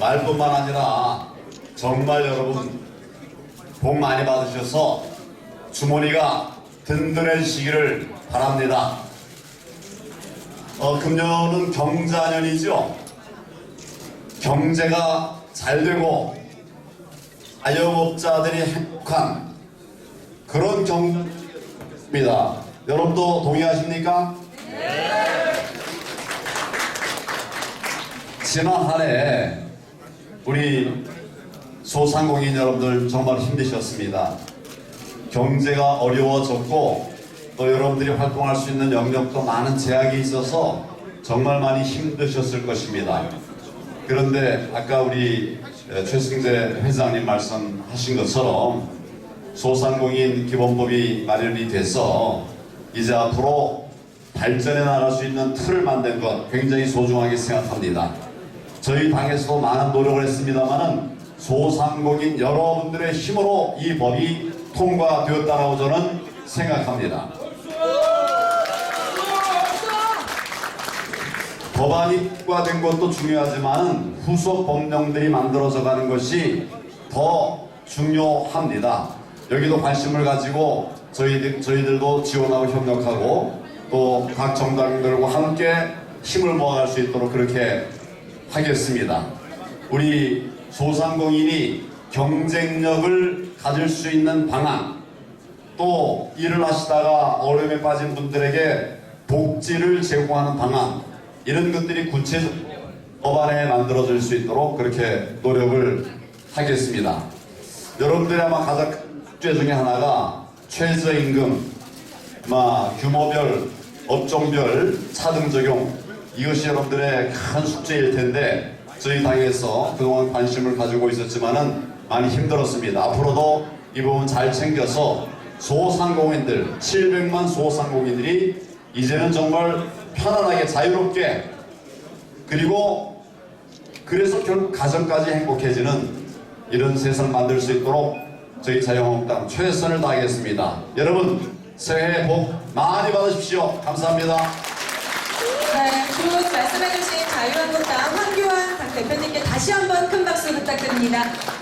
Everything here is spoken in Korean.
말뿐만 아니라 정말 여러분 복 많이 받으셔서 주머니가 든든해지시기를 바랍니다. 어, 금년은 경자년이죠. 경제가 잘 되고 자영업자들이 행복한 그런 경입니다. 여러분도 동의하십니까? 지난 한 해 우리 소상공인 여러분들 정말 힘드셨습니다. 경제가 어려워졌고 또 여러분들이 활동할 수 있는 영역도 많은 제약이 있어서 정말 많이 힘드셨을 것입니다. 그런데 아까 우리 최승재 회장님 말씀하신 것처럼 소상공인 기본법이 마련이 돼서 이제 앞으로 발전해 나갈 수 있는 틀을 만든 것 굉장히 소중하게 생각합니다. 저희 당에서도 많은 노력을 했습니다만은 소상공인 여러분들의 힘으로 이 법이 통과되었다고 저는 생각합니다. 법안이 통과된 것도 중요하지만 후속 법령들이 만들어져 가는 것이 더 중요합니다. 여기도 관심을 가지고 저희들, 저희들도 지원하고 협력하고 또 각 정당들과 함께 힘을 모아갈 수 있도록 그렇게 하겠습니다. 우리 소상공인이 경쟁력을 가질 수 있는 방안 또 일을 하시다가 어려움에 빠진 분들에게 복지를 제공하는 방안 이런 것들이 구체적 법안에 만들어질 수 있도록 그렇게 노력을 하겠습니다. 여러분들이 아마 가장 큰 숙제 중에 하나가 최저임금, 마 규모별, 업종별 차등 적용 이것이 여러분들의 큰 숙제일 텐데 저희 당에서 그동안 관심을 가지고 있었지만은 많이 힘들었습니다. 앞으로도 이 부분 잘 챙겨서 소상공인들 700만 소상공인들이 이제는 정말 편안하게 자유롭게 그리고 그래서 결국 가정까지 행복해지는 이런 세상을 만들 수 있도록 저희 자유한국당 최선을 다하겠습니다. 여러분 새해 복 많이 받으십시오. 감사합니다. 네, 쭉 말씀해주신 자유한국당 황교안 당 대표님께 다시 한번 큰 박수 부탁드립니다.